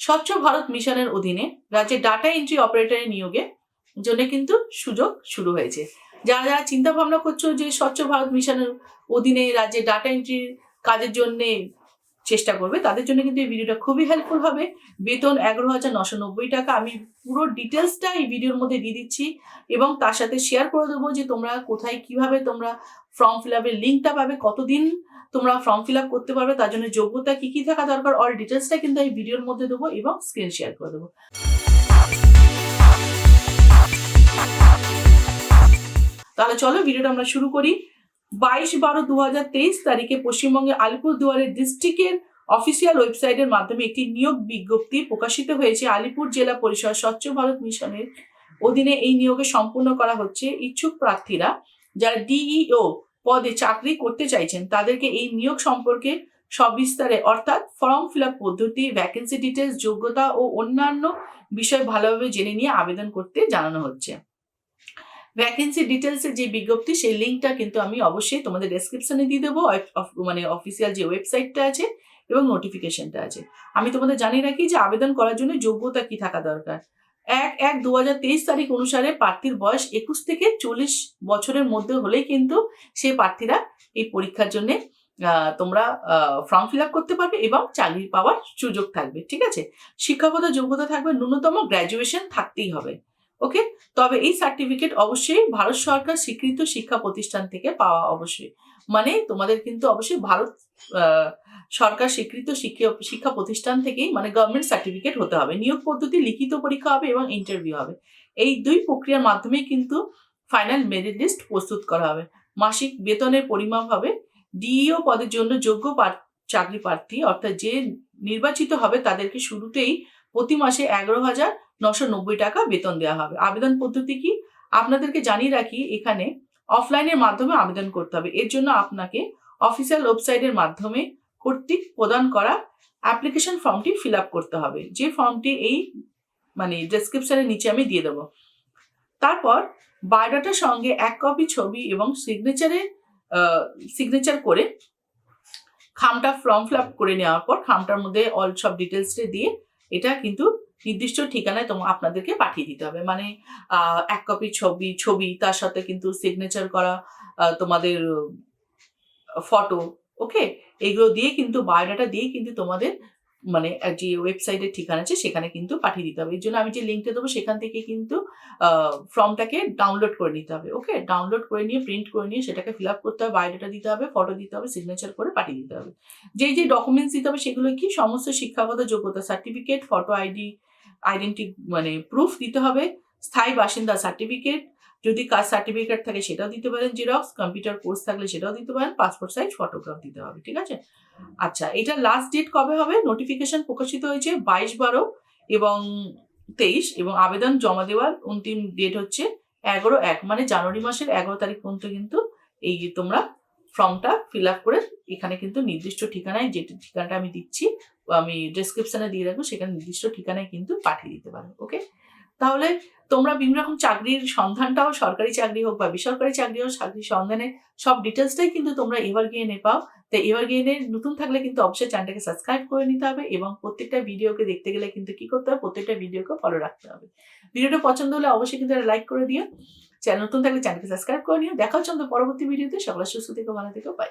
স্বচ্ছ ভারত মিশনের অধীনে রাজ্যে ডাটা এন্ট্রি অপারেটরের নিয়োগে জন্য কিন্তু সুযোগ শুরু হয়েছে। যারা যারা চিন্তা ভাবনা করছ যে স্বচ্ছ ভারত মিশনের অধীনে রাজ্যে ডাটা এন্ট্রির কাজের জন্য চেষ্টা করবে। তাদের জন্য কিন্তু এই ভিডিওটা খুবই হেল্পফুল হবে। বেতন এগারো হাজার নশো নব্বই টাকা। আমি পুরো ডিটেলসটা এই ভিডিওর মধ্যে দিয়ে দিচ্ছি এবং তার সাথে শেয়ার করে দেবো যে তোমরা কোথায় কীভাবে তোমরা ফর্ম ফিল আপের লিঙ্কটা পাবে, কতদিন তোমরা ফর্ম ফিল আপ করতে পারবে, তার জন্য যোগ্যতা কি কি থাকা দরকার অল ডিটেলসটা কিন্তু এই ভিডিওর মধ্যে দেবো এবং স্ক্রিন শেয়ার করে দেবো। তাহলে চলো, ভিডিওটা আমরা শুরু করি। বাইশ বারো দু তারিখে পশ্চিমবঙ্গে আলিপুরদুয়ারের ডিস্ট্রিক্টের অফিসিয়াল ওয়েবসাইটের মাধ্যমে একটি নিয়োগ বিজ্ঞপ্তি প্রকাশিত হয়েছে। আলিপুর জেলা পরিষদ স্বচ্ছ ভারত মিশনের অধীনে এই নিয়োগে সম্পূর্ণ করা হচ্ছে। ইচ্ছুক প্রার্থীরা যারা ডিইও পদে চাকরি করতে চাইছেন, তাদেরকে এই নিয়োগ সম্পর্কে সবিস্তারে, অর্থাৎ ফর্ম ফিল আপ পদ্ধতি ভ্যাকেন্সি ডিটেলস যোগ্যতা ও অন্যান্য বিষয় ভালোভাবে জেনে নিয়ে আবেদন করতে জানানো হচ্ছে। ভ্যাকেন্সি ডিটেলসের যে বিজ্ঞপ্তি, সেই লিঙ্কটা কিন্তু আমি অবশ্যই তোমাদের ডেসক্রিপশনে দিয়ে দেবো মানে অফিসিয়াল যে ওয়েবসাইটটা আছে এবং নোটিফিকেশনটা আছে। আমি তোমাদের জানিয়ে রাখি যে আবেদন করার জন্য যোগ্যতা কি থাকা দরকার? এক এক দু তারিখ অনুসারে প্রার্থীর বয়স একুশ থেকে চল্লিশ বছরের মধ্যে হলেই কিন্তু সেই প্রার্থীরা এই পরীক্ষার জন্য তোমরা ফর্ম ফিল আপ করতে পারবে এবং চাকরি পাওয়ার সুযোগ থাকবে, ঠিক আছে? শিক্ষাগত যোগ্যতা থাকবে ন্যূনতম গ্র্যাজুয়েশন থাকতেই হবে। ওকে তবে এই সার্টিফিকেট অবশ্যই ভারত সরকার স্বীকৃত শিক্ষা প্রতিষ্ঠান থেকে পাওয়া অবশ্যই। মানে তোমাদের কিন্তু অবশ্যই ভারত সরকার স্বীকৃত শিক্ষা প্রতিষ্ঠান থেকেই মানে গভর্নমেন্ট সার্টিফিকেট হতে হবে। নিয়োগ পদ্ধতি, লিখিত পরীক্ষা হবে এবং ইন্টারভিউ হবে। এই দুই প্রক্রিয়ার মাধ্যমেই কিন্তু ফাইনাল মেরিট লিস্ট প্রস্তুত করা হবে। মাসিক বেতনের পরিমাপ হবে। ডিইও পদের জন্য যোগ্য চাকরি প্রার্থী অর্থাৎ যে নির্বাচিত হবে তাদেরকে শুরুতেই প্রতি মাসে এগারো হাজার নশো নব্বই টাকা বেতন দেওয়া হবে। আবেদন পদ্ধতি কি? আপনাদেরকে জানিয়ে রাখি, এখানে অফলাইনের মাধ্যমে আবেদন করতে হবে। এর জন্য আপনাকে অফিসিয়াল ওয়েবসাইটের মাধ্যমে কর্তৃক প্রদান করা অ্যাপ্লিকেশন ফর্মটি ফিল আপ করতে হবে। যে ফর্মটি এই মানে ডেসক্রিপশনের নিচে আমি দিয়ে দেবো। তারপর বায়োডাটার সঙ্গে এক কপি ছবি এবং সিগনেচারে সিগনেচার করে খামটা ফর্ম ফিল আপ করে নেওয়ার পর, খামটার মধ্যে অল সব ডিটেলসটা দিয়ে এটা কিন্তু নির্দিষ্ট ঠিকানায় তোমার আপনাদেরকে পাঠিয়ে দিতে হবে। মানে এক কপি ছবি ছবি, তার সাথে কিন্তু সিগনেচার করা তোমাদের ফটো ওকে এগুলো দিয়ে কিন্তু, বায়োডাটা দিয়ে কিন্তু তোমাদের মানে যে ওয়েবসাইটের ঠিকানা আছে, সেখানে কিন্তু পাঠিয়ে দিতে হবে। এর জন্য আমি যে লিঙ্কটা দেবো, সেখান থেকে কিন্তু ফর্মটাকে ডাউনলোড করে নিতে হবে ওকে ডাউনলোড করে নিয়ে প্রিন্ট করে নিয়ে, সেটাকে ফিল আপ করতে হবে বায়োডাটা দিতে হবে ফটো দিতে হবে সিগনেচার করে পাঠিয়ে দিতে হবে। যেই যে ডকুমেন্টস দিতে হবে, সেগুলো কি? সমস্ত শিক্ষাগত যোগ্যতা সার্টিফিকেট ফটো আইডি আইডেন্টি মানে প্রুফ দিতে হবে, স্থায়ী বাসিন্দা সার্টিফিকেট যদি কাস্ট সার্টিফিকেট থাকে সেটাও দিতে পারেন জেরক্স কম্পিউটার কোর্স থাকলে সেটাও দিতে পারেন পাসপোর্ট সাইজ ফটোগ্রাফ দিতে হবে, ঠিক আছে? আচ্ছা এটা লাস্ট ডেট কবে হবে? নোটিফিকেশন প্রকাশিত হয়েছে বাইশ বারো এবং তেইশ এবং আবেদন জমা দেওয়ার অন্তিম ডেট হচ্ছে এগারো এক মানে জানুয়ারি মাসের এগারো তারিখ পর্যন্ত কিন্তু এই যে তোমরা ফর্মটা ফিল আপ করে এখানে কিন্তু নির্দিষ্ট ঠিকানায় যে ঠিকানাটা আমি দিচ্ছি, আমি ডেসক্রিপশনে দিয়ে রাখব, সেখানে নির্দিষ্ট ঠিকানায় কিন্তু পাঠিয়ে দিতে পারো ওকে তাহলে তোমরা বিভিন্ন রকম চাকরির সন্ধানটাও সরকারি চাকরি হোক বা বেসরকারি চাকরি হোক, চাকরির সন্ধানে সব ডিটেলসটাই কিন্তু তোমরা এভার গেনে পাও। তো এভার গেনে নতুন থাকলে কিন্তু অবশ্যই চ্যানেলটাকে সাবস্ক্রাইব করে নিতে হবে এবং প্রত্যেকটা ভিডিওকে দেখতে গেলে কিন্তু কি করতে হবে? প্রত্যেকটা ভিডিওকে ফলো রাখতে হবে। ভিডিওটা পছন্দ হলে অবশ্যই কিন্তু লাইক করে দিও। চ্যানেল নতুন থাকলে চ্যানেলকে সাবস্ক্রাইব করে নিও। দেখা হচ্ছে পরবর্তী ভিডিওতে। সকলের সুস্থ থেকে, ভালো থেকো বাই